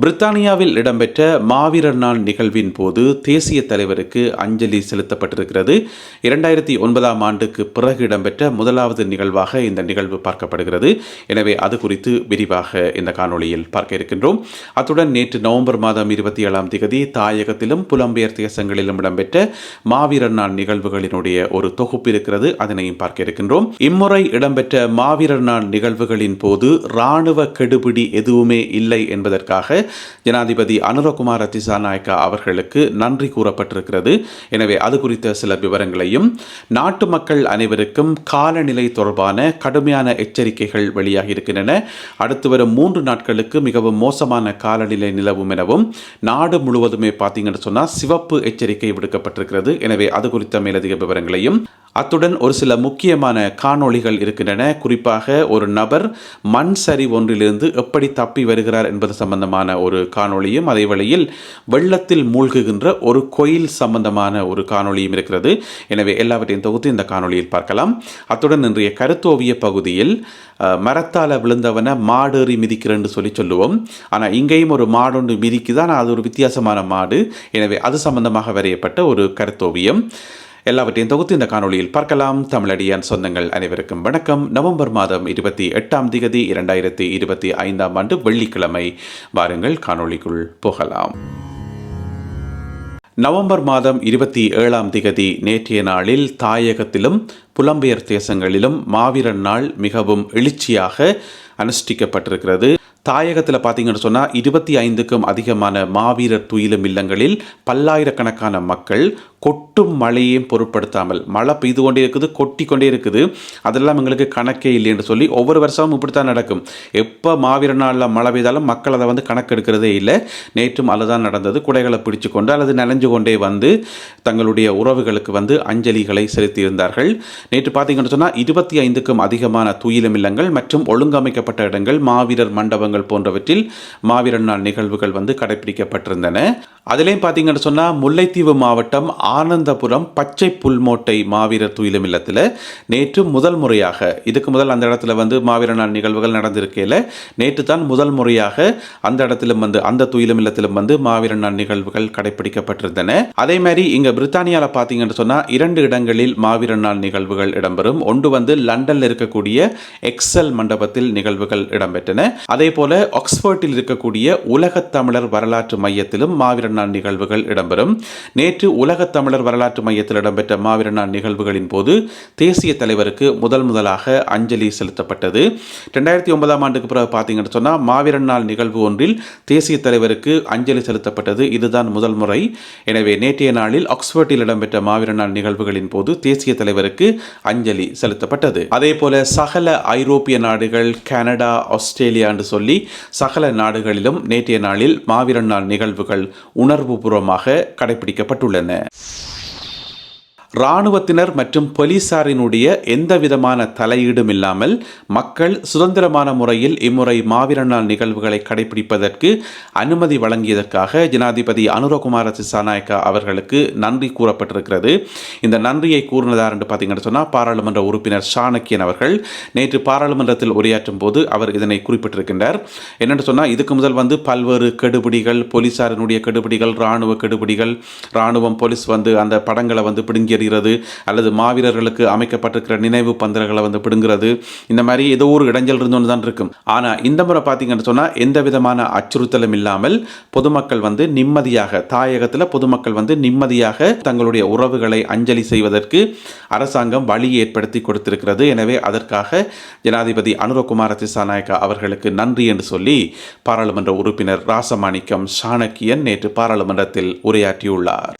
பிரித்தானியாவில் இடம்பெற்ற மாவீரர் நாள் நிகழ்வின் போது தேசிய தலைவருக்கு அஞ்சலி செலுத்தப்பட்டிருக்கிறது. இரண்டாயிரத்தி ஒன்பதாம் ஆண்டுக்கு பிறகு இடம்பெற்ற முதலாவது நிகழ்வாக இந்த நிகழ்வு பார்க்கப்படுகிறது. எனவே அது குறித்து விரிவாக இந்த காணொளியில் பார்க்க இருக்கின்றோம். அத்துடன் நேற்று நவம்பர் மாதம் இருபத்தி ஏழாம் திகதி தாயகத்திலும் புலம்பெயர் தேசங்களிலும் இடம்பெற்ற மாவீரர் நாள் நிகழ்வுகளினுடைய ஒரு தொகுப்பு இருக்கிறது. அதனையும் பார்க்க இருக்கின்றோம். இம்முறை இடம்பெற்ற மாவீரர் நாள் நிகழ்வுகளின் போது இராணுவ கெடுபிடி எதுவுமே இல்லை என்பதற்காக ஜனாதிபதி அனுரகுமார் அத்திசாநாயக்கா அவர்களுக்கு நன்றி கூறப்பட்டிருக்கிறது. எனவே அது குறித்த சில விவரங்களையும் நாட்டு மக்கள் அனைவருக்கும் காலநிலை தொடர்பான கடுமையான எச்சரிக்கைகள் வெளியாகி இருக்கின்றன அடுத்து வரும் மூன்று நாட்களுக்கு மிகவும் மோசமான காலநிலை நிலவும் எனவும் நாடு முழுவதுமே பார்த்தீங்கன்னு சொன்னால் சிவப்பு எச்சரிக்கை விடுக்கப்பட்டிருக்கிறது. எனவே அது குறித்த மேலதிக விவரங்களையும் அத்துடன் ஒரு சில முக்கியமான காணொளிகள் இருக்கின்றன. குறிப்பாக ஒரு நபர் மண் சரி ஒன்றிலிருந்து எப்படி தப்பி வருகிறார் என்பது சம்பந்தமான ஒரு காணொளியும் அதே வழியில் வெள்ளத்தில் மூழ்குகின்ற ஒரு கோயில் சம்பந்தமான ஒரு காணொளியும் இருக்கிறது. எனவே எல்லாவற்றையும் தொகுத்து இந்த காணொளியில் பார்க்கலாம். அத்துடன் இன்றைய கருத்தோவிய பகுதியில் மரத்தால் விழுந்தவனை மாடேறி மிதிக்கிறேன்னு சொல்லி சொல்லுவோம். ஆனால் இங்கேயும் ஒரு மாடு ஒன்று மிதிக்குதான் அது ஒரு வித்தியாசமான மாடு. எனவே அது சம்பந்தமாக வரையப்பட்ட ஒரு கருத்தோவியம். எல்லாவற்றையும் தொகுத்து இந்த காணொலியில் பார்க்கலாம். தமிழடியான் சொந்தங்கள் அனைவருக்கும் வணக்கம். நவம்பர் மாதம் இருபத்தி எட்டாம் திகதி இரண்டாயிரத்தி இருபத்தி ஐந்தாம் ஆண்டு வெள்ளிக்கிழமை. வாருங்கள் காணொலிக்குள் போகலாம். நவம்பர் மாதம் இருபத்தி ஏழாம் திகதி நேற்றைய நாளில் தாயகத்திலும் புலம்பெயர் தேசங்களிலும் மாவீரன் நாள் மிகவும் எழுச்சியாக அனுஷ்டிக்கப்பட்டிருக்கிறது. தாயகத்தில் பார்த்தீங்கன்னு சொன்னால் இருபத்தி ஐந்துக்கும் அதிகமான மாவீரர் துயிலும் இல்லங்களில் பல்லாயிரக்கணக்கான மக்கள் கொட்டும் மழையையும் பொருட்படுத்தாமல் மழை பெய்து கொண்டே இருக்குது கொட்டி கொண்டே இருக்குது. அதெல்லாம் எங்களுக்கு கணக்கே இல்லை என்று சொல்லி ஒவ்வொரு வருஷமும் இப்படி தான் நடக்கும். எப்போ மாவீர நாளில் மழை பெய்தாலும் மக்கள் அதை வந்து கணக்கெடுக்கிறதே இல்லை. நேற்றும் அதுதான் நடந்தது. குடைகளை பிடிச்சு கொண்டு அல்லது நனைஞ்சு கொண்டே வந்து தங்களுடைய உறவுகளுக்கு வந்து அஞ்சலிகளை செலுத்தியிருந்தார்கள். நேற்று பார்த்தீங்கன்னு சொன்னால் இருபத்தி ஐந்துக்கும் அதிகமான துயிலும் இல்லங்கள் மற்றும் ஒழுங்கமைக்கப்பட்ட இடங்கள் மாவீரர் மண்டபங்கள் போன்றவற்றில் மாவீரன் நாள் நிகழ்வுகள் வந்து கடைபிடிக்கப்பட்டிருந்தன அதிலேயும் பார்த்தீங்கன்னு சொன்னால் முல்லைத்தீவு மாவட்டம் ஆனந்தபுரம் பச்சை புல்மோட்டை மாவீரர் துயிலும் இல்லத்தில் நேற்று முதல் முறையாக இதுக்கு முதல் அந்த இடத்துல வந்து மாவீர நாள் நிகழ்வுகள் நடந்திருக்கையில் நேற்று தான் முதல் முறையாக அந்த இடத்திலும் வந்து அந்த துயிலும் இல்லத்திலும் வந்து மாவீரர் நாள் நிகழ்வுகள் கடைபிடிக்கப்பட்டிருந்தன அதே மாதிரி இங்கே பிரித்தானியாவில் பார்த்தீங்கன்னு சொன்னால் இரண்டு இடங்களில் மாவீர நாள் நிகழ்வுகள் இடம்பெறும். ஒன்று வந்து லண்டனில் இருக்கக்கூடிய எக்ஸல் மண்டபத்தில் நிகழ்வுகள் இடம்பெற்றன. அதே போல ஆக்ஸ்போர்ட்டில் இருக்கக்கூடிய உலகத் தமிழர் வரலாற்று மையத்திலும் மாவீர மாவீரநாள் நிகழ்வுகள் இடம்பெறும். நேற்று உலக தமிழர் வரலாற்று மையத்தில் இடம்பெற்ற மாவீரநாள் நிகழ்வுகளின் போது தேசிய தலைவருக்கு முதல் முதலாக அஞ்சலி செலுத்தப்பட்டது. ரெண்டாயிரத்தி ஒன்பதாம் ஆண்டுக்கு பிறகு பார்த்தீங்கன்னு சொன்னால் மாவீரநாள் நிகழ்வு ஒன்றில் தேசிய தலைவருக்கு அஞ்சலி செலுத்தப்பட்டது. இதுதான் முதல் முறை. எனவே நேற்றைய நாளில் ஆக்ஸ்போர்ட்டில் இடம்பெற்ற மாவீரநாள் நிகழ்வுகளின் போது தேசிய தலைவருக்கு அஞ்சலி செலுத்தப்பட்டது. அதே போல சகல ஐரோப்பிய நாடுகள் கனடா ஆஸ்திரேலியா என்று சொல்லி சகல நாடுகளிலும் நேற்றைய நாளில் மாவீரர் நாள் நிகழ்வுகள் உணர்வுபூர்வமாக கடைபிடிக்கப்பட்டுள்ளன இராணுவத்தினர் மற்றும் போலீசாரினுடைய எந்த விதமான தலையீடும் இல்லாமல் மக்கள் சுதந்திரமான முறையில் இம்முறை மாவீரர் நாள் நிகழ்வுகளை கடைபிடிப்பதற்கு அனுமதி வழங்கியதற்காக ஜனாதிபதி அனுரகுமார திசாநாயக்கா அவர்களுக்கு நன்றி கூறப்பட்டிருக்கிறது. இந்த நன்றியை கூறினதார் என்று பார்த்தீங்கன்னு சொன்னால் பாராளுமன்ற உறுப்பினர் சாணக்கியன் அவர்கள் நேற்று பாராளுமன்றத்தில் உரையாற்றும் போது அவர் இதனை குறிப்பிட்டிருக்கின்றார். என்னென்னு சொன்னால் இதுக்கு முதல் வந்து பல்வேறு கெடுபிடிகள் போலீசாரினுடைய கெடுபிடிகள் இராணுவ கெடுபிடிகள் இராணுவம் போலீஸ் வந்து அந்த படங்களை வந்து பிடுங்கிய எறிகிறது அல்லது மாவீரர்களுக்கு அமைக்கப்பட்டிருக்கிற நினைவு பந்தல்களை வந்து பிடுங்கிறது இந்த மாதிரி ஏதோ ஒரு இடைஞ்சல் இருந்தோன்னு தான் இருக்கும். ஆனால் இந்த முறை பார்த்தீங்கன்னு சொன்னால் எந்த விதமான அச்சுறுத்தலும் இல்லாமல் பொதுமக்கள் வந்து நிம்மதியாக தாயகத்தில் பொதுமக்கள் வந்து நிம்மதியாக தங்களுடைய உறவுகளை அஞ்சலி செய்வதற்கு அரசாங்கம் வழி ஏற்படுத்தி கொடுத்திருக்கிறது. எனவே அதற்காக ஜனாதிபதி அனுரகுமார திசாநாயக்கா அவர்களுக்கு நன்றி என்று சொல்லி பாராளுமன்ற உறுப்பினர் ராசமாணிக்கம் சாணக்கியன் நேற்று பாராளுமன்றத்தில் உரையாற்றியுள்ளார்.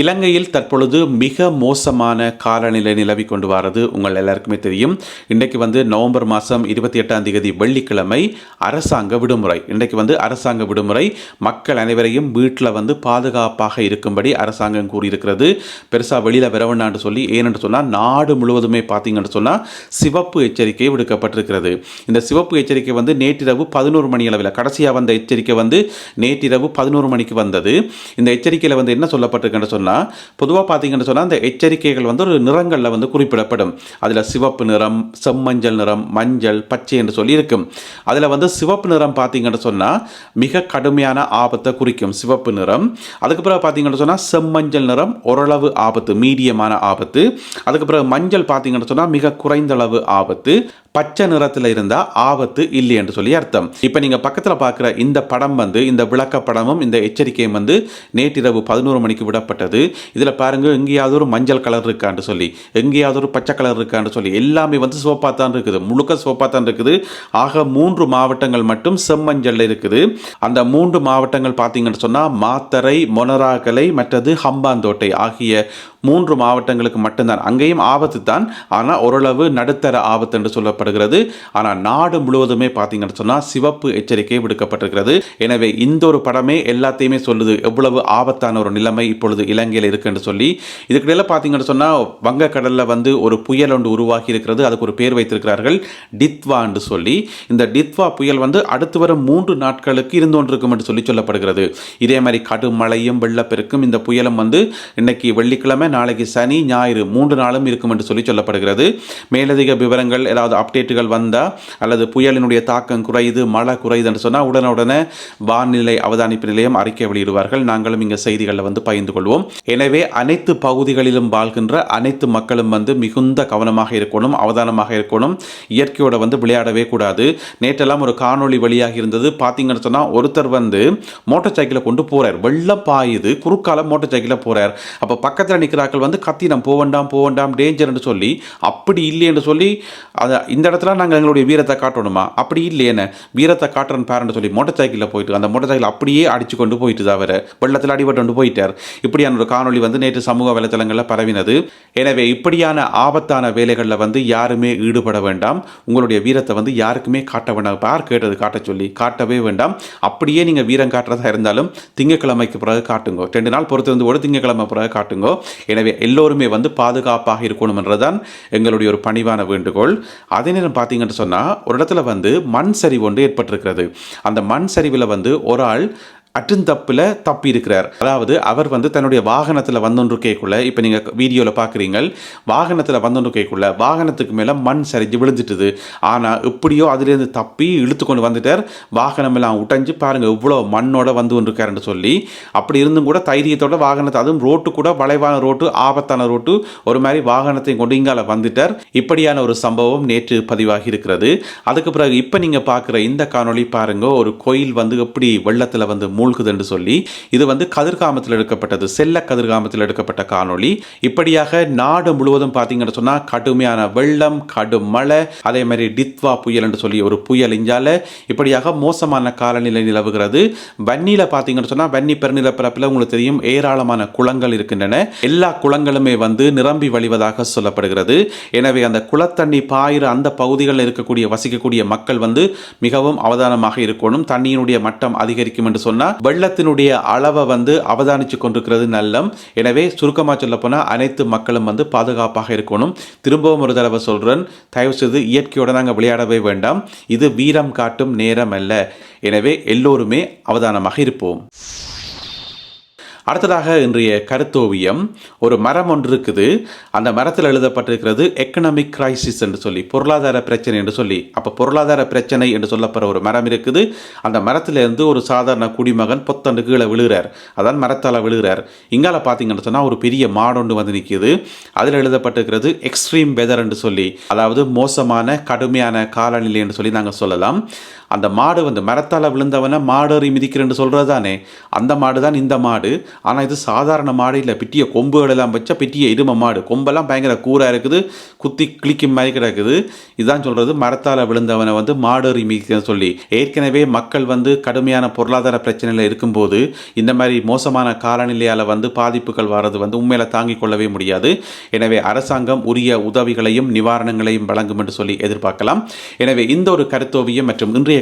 இலங்கையில் தற்பொழுது மிக மோசமான காலநிலை நிலவி கொண்டு வரது உங்கள் எல்லாருக்குமே தெரியும். இன்றைக்கு வந்து நவம்பர் மாதம் இருபத்தி எட்டாம் தேதி வெள்ளிக்கிழமை அரசாங்க விடுமுறை. இன்றைக்கு வந்து அரசாங்க விடுமுறை. மக்கள் அனைவரையும் வீட்டில் வந்து பாதுகாப்பாக இருக்கும்படி அரசாங்கம் கூறியிருக்கிறது. பெருசாக வெளியில் வரவேண்டான்னு சொல்லி ஏனென்று சொன்னால் நாடு முழுவதுமே பார்த்தீங்கன்னு சொன்னால் சிவப்பு எச்சரிக்கை விடுக்கப்பட்டிருக்கிறது. இந்த சிவப்பு எச்சரிக்கை வந்து நேற்றிரவு பதினோரு மணி அளவில் கடைசியாக வந்த எச்சரிக்கை வந்து நேற்றிரவு பதினோரு மணிக்கு வந்தது. இந்த எச்சரிக்கையில் வந்து என்ன சொல்லப்பட்டிருக்குன்னு சொன்னால் சொன்னால் பொதுவாக பார்த்தீங்கன்னு சொன்னால் அந்த எச்சரிக்கைகள் வந்து ஒரு நிறங்களில் வந்து குறிப்பிடப்படும். அதில் சிவப்பு நிறம் செம்மஞ்சள் நிறம் மஞ்சள் பச்சை என்று சொல்லி இருக்கும். அதில் வந்து சிவப்பு நிறம் பார்த்தீங்கன்னு சொன்னால் மிக கடுமையான ஆபத்தை குறிக்கும். சிவப்பு நிறம். அதுக்கு பிறகு பார்த்தீங்கன்னு சொன்னால் செம்மஞ்சள் நிறம் ஓரளவு ஆபத்து மீடியமான ஆபத்து. அதுக்கு பிறகு மஞ்சள் பார்த்தீங்கன்னு சொன்னால் மிக குறைந்தளவு ஆபத்து. பச்சை நிறத்தில் இருந்தால் ஆபத்து இல்லை என்று சொல்லி அர்த்தம். இப்போ நீங்கள் பக்கத்தில் பார்க்குற இந்த படம் வந்து இந்த விளக்கப்படமும் இந்த எச்சரிக்கையும் வந்து நேற்றிரவு பதினோரு மணிக்கு விடப்பட்டது. இதில் பாருங்க எங்கேயாவது ஒரு மஞ்சள் கலர் இருக்கான்னு சொல்லி எங்கேயாவது ஒரு பச்சை கலர் இருக்கான்னு சொல்லி எல்லாமே வந்து சிவப்பாக தான் இருக்குது. முழுக்க சிவப்பாக தான் இருக்குது. ஆக மூன்று மாவட்டங்கள் மட்டும் செம்மஞ்சள் இருக்குது. அந்த மூன்று மாவட்டங்கள் பார்த்தீங்கன்னு சொன்னால் மாத்தரை மொனராகலை மற்றது ஹம்பாந்தோட்டை ஆகிய மூன்று மாவட்டங்களுக்கு மட்டும்தான். அங்கேயும் ஆபத்து தான். ஆனால் ஓரளவு நடுத்தர ஆபத்து என்று சொல்லப்படுகிறது. ஆனால் நாடு முழுவதுமே பார்த்தீங்கன்னு சொன்னால் சிவப்பு எச்சரிக்கை விடுக்கப்பட்டிருக்கிறது. எனவே இந்த ஒரு படமே எல்லாத்தையுமே சொல்லுது. எவ்வளவு ஆபத்தான ஒரு நிலைமை இப்பொழுது இலங்கையில் இருக்குன்னு சொல்லி இதுக்கிடையில் பார்த்தீங்கன்னு சொன்னால் வங்கக்கடலில் வந்து ஒரு புயல் ஒன்று உருவாகி இருக்கிறது அதுக்கு ஒரு பேர் வைத்திருக்கிறார்கள் டித்வா என்று சொல்லி. இந்த டித்வா புயல் வந்து அடுத்து வரும் மூன்று நாட்களுக்கு இருந்து கொண்டிருக்கும் என்று சொல்லி சொல்லப்படுகிறது. இதே மாதிரி கடும் மழையும் வெள்ளப்பெருக்கும் இந்த புயலும் வந்து இன்னைக்கு வெள்ளிக்கிழமை நாளைக்கு சனி ஞாயிறு மூன்று நாளும் இருக்கும் என்று சொல்லி சொல்லப்படுகிறது. மேலதிக விவரங்கள் ஏதாவது அப்டேட்டுகள் வந்தால் அல்லது புயலினுடைய தாக்கம் குறையுது மழை குறையுது என்று சொன்னால் உடனுடனே வானிலை அவதானிப்பு நிலையம் அறிக்கை வெளியிடுவார்கள். நாங்களும் இங்கே செய்திகளில் வந்து பகிர்ந்து கொள்வோம். எனவே அனைத்து பகுதிகளிலும் வாழ்கின்ற அனைத்து மக்களும் வந்து மிகுந்த கவனமாக இருக்கணும் அவதானமாக இருக்கணும். இயற்கையோட வந்து விளையாடவே கூடாது. நேற்றெல்லாம் ஒரு காணொளி வழியாக இருந்தது. பார்த்தீங்கன்னு சொன்னால் ஒருத்தர் வந்து மோட்டார் சைக்கிளை கொண்டு போகிறார் வெள்ளம் பாயுது. குறுக்கால மோட்டார் சைக்கிளில் போகிறார் அப்போ பக்கத்தில் நிற்கிறார்கள் வந்து கத்தி நம்ம போக வேண்டாம் போக வேண்டாம் டேஞ்சர்னு சொல்லி அப்படி இல்லைன்னு சொல்லி அதை இந்த இடத்துல நாங்கள் எங்களுடைய வீரத்தை காட்டணுமா? அப்படி இல்லையேன்னு வீரத்தை காட்டுறன் பேரண்ட் சொல்லி மோட்டார் சைக்கிளில் போயிட்டு அந்த மோட்டார் சைக்கிள் அப்படியே அடிச்சு கொண்டு போயிட்டு தவிர வெள்ளத்தில் அடிபட்டு கொண்டு போயிட்டார். இப்படியான ஒரு காணொளி வந்து நேற்று சமூக வலைதளங்களில் பரவினது. எனவே இப்படியான ஆபத்தான வேலைகளில் வந்து யாருமே ஈடுபட வேண்டாம். உங்களுடைய வீரத்தை வந்து யாருக்குமே காட்ட வேண்டாம். யார் கேட்டது காட்ட சொல்லி? காட்டவே வேண்டாம். அப்படியே நீங்கள் வீரம் காட்டுறதா இருந்தாலும் திங்கக்கிழமைக்கு பிறகு காட்டுங்க. ரெண்டு நாள் பொறுத்து வந்து ஒரு திங்கக்கிழமை பிறகு காட்டுங்க. எனவே எல்லோருமே வந்து பாதுகாப்பாக இருக்கணும்ன்றதான் எங்களுடைய ஒரு பணிவான வேண்டுகோள். அதே நேரம் பார்த்தீங்கன்னு சொன்னால் ஒரு இடத்துல வந்து மண் சரிவு ஒன்று ஏற்பட்டிருக்கிறது. அந்த மண் சரிவில் வந்து ஒரு ஆள் அட்டுந்தப்பில் தப்பி இருக்கிறார் அதாவது அவர் வந்து தன்னுடைய வாகனத்தில் வந்தொன்றுக்கைக்குள்ள இப்போ நீங்கள் வீடியோவில் பார்க்குறீங்க வாகனத்தில் வந்தொன்றுக்கைக்குள்ள வாகனத்துக்கு மேலே மண் சரிஞ்சு விழுந்துட்டுது. ஆனால் எப்படியோ அதுலேருந்து தப்பி இழுத்து கொண்டு வந்துட்டார். வாகனம் எல்லாம் உடைஞ்சு பாருங்கள் இவ்வளோ மண்ணோட வந்து கொண்டிருக்காருன்னு சொல்லி. அப்படி இருந்தும் கூட தைரியத்தோட வாகனத்தை அதுவும் ரோட்டு கூட வளைவான ரோட்டு ஆபத்தான ரோட்டு ஒரு மாதிரி வாகனத்தையும் கொண்டு இங்கால வந்துட்டார். இப்படியான ஒரு சம்பவம் நேற்று பதிவாகி இருக்கிறது. அதுக்கு பிறகு இப்போ நீங்கள் பார்க்குற இந்த காணொளி பாருங்க ஒரு கோயில் வந்து எப்படி வெள்ளத்தில் வந்து மூழ்குது என்று சொல்லி இது வந்து கதிர்காமத்தில் எடுக்கப்பட்டது செல்ல கதிர்காமத்தில் எடுக்கப்பட்ட காணொளி. இப்படியாக நாடு முழுவதும் பார்த்தீங்கன்னு சொன்னால் கடுமையான வெள்ளம் கடும் மழை அதே மாதிரி டித்வா புயல் என்று சொல்லி ஒரு புயல் இஞ்சால இப்படியாக மோசமான காலநிலை நிலவுகிறது. வன்னியில் பார்த்தீங்கன்னு சொன்னால் வன்னி பெருநிலப்பரப்பில் உங்களுக்கு தெரியும் ஏராளமான குளங்கள் இருக்கின்றன. எல்லா குளங்களுமே வந்து நிரம்பி வழிவதாக சொல்லப்படுகிறது. எனவே அந்த குளத்தண்ணி பாயிற அந்த பகுதிகளில் இருக்கக்கூடிய வசிக்கக்கூடிய மக்கள் வந்து மிகவும் அவதானமாக இருக்கணும். தண்ணியினுடைய மட்டம் அதிகரிக்கும் என்று சொன்னால் வெள்ளத்தினுடைய அளவை வந்து அவதானிச்சு கொண்டிருக்கிறது நல்லம். எனவே சுருக்கமாக சொல்ல போனால் அனைத்து மக்களும் வந்து பாதுகாப்பாக இருக்கணும். திரும்பவும் ஒரு தடவை சொல்கிறேன் தயவு செய்து இயற்கையோட நாங்கள் விளையாடவே வேண்டாம். இது வீரம் காட்டும் நேரம் அல்ல. எனவே எல்லோருமே அவதானமாக இருப்போம். அடுத்ததாக இன்றைய கருத்தோவியம். ஒரு மரம் ஒன்று இருக்குது அந்த மரத்தில் எழுதப்பட்டிருக்கிறது எக்கனாமிக் கிரைசிஸ் என்று சொல்லி பொருளாதார பிரச்சனை என்று சொல்லி. அப்போ பொருளாதார பிரச்சனை என்று சொல்லப்படுற ஒரு மரம் இருக்குது. அந்த மரத்திலிருந்து ஒரு சாதாரண குடிமகன் பொத்தண்டு கீழே விழுகிறார். அதான் மரத்தால் விழுகிறார். இங்கால பார்த்தீங்கன்னு சொன்னால் ஒரு பெரிய மாடொன்று வந்து நிற்கிது அதில் எழுதப்பட்டிருக்கிறது எக்ஸ்ட்ரீம் வெதர் என்று சொல்லி அதாவது மோசமான கடுமையான காலநிலை என்று சொல்லி நாங்கள் சொல்லலாம். அந்த மாடு வந்து மரத்தால் விழுந்தவனை மாடேறி மிதிக்கிறேன்னு சொல்கிறது தானே அந்த மாடு தான் இந்த மாடு. ஆனால் இது சாதாரண மாடு இல்லை. பிட்டிய கொம்புகள் எல்லாம் வச்சா பிட்டிய இரும மாடு. கொம்பெல்லாம் பயங்கர கூராக இருக்குது. குத்தி கிளிக்கும் மாதிரி கிடக்குது. இதுதான் சொல்கிறது மரத்தால் விழுந்தவனை வந்து மாடேறி மிதிக்கிறேன்னு சொல்லி. ஏற்கனவே மக்கள் வந்து கடுமையான பொருளாதார பிரச்சனையில் இருக்கும்போது இந்த மாதிரி மோசமான காலநிலையால் வந்து பாதிப்புகள் வர்றது வந்து உண்மையில் தாங்கிக் கொள்ளவே முடியாது. எனவே அரசாங்கம் உரிய உதவிகளையும் நிவாரணங்களையும் வழங்கும் என்று சொல்லி எதிர்பார்க்கலாம். எனவே இந்த ஒரு கருத்தோவியம் மற்றும் இன்றைய